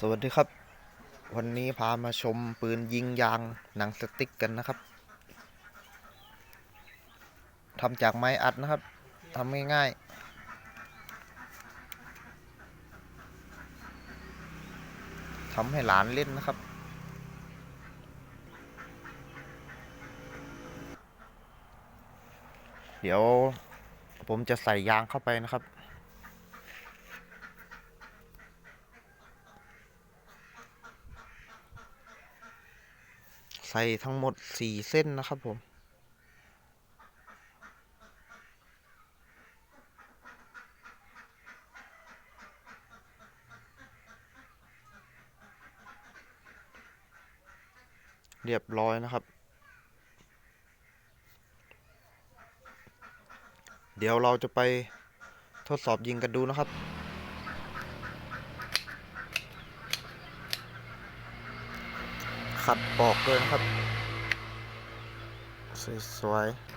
สวัสดีครับ วันนี้พามาชมปืนยิงยางหนังสติ๊กกันนะครับทำจากไม้อัดนะครับทำง่ายๆทำให้หลานเล่นนะครับเดี๋ยวผมจะใส่ยางเข้าไปนะครับ ส่ทั้งหมดสี่เส้นนะครับผม เรียบร้อยนะครับ เดี๋ยวเราจะไปทดสอบยิงกันดูนะครับ ขัดปอกด้วยนะครับ สวยๆ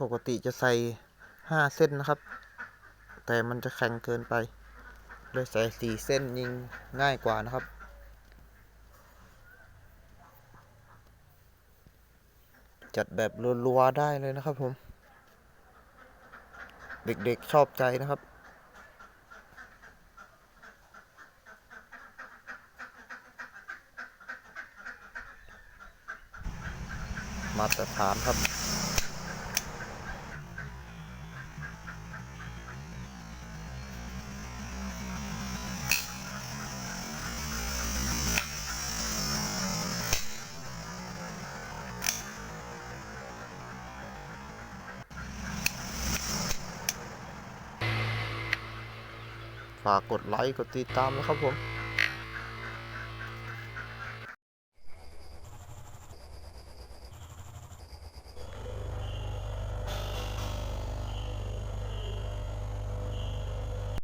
ปกติจะใส่ห้าเส้นนะครับ แต่มันจะแข็งเกินไป เลยใส่สี่เส้นยิงง่ายกว่านะครับ จัดแบบรัวๆได้เลยนะครับผม เด็กๆชอบใจนะครับ มาตรฐานครับ ฝากกดไลค์กดติดตามนะครับผม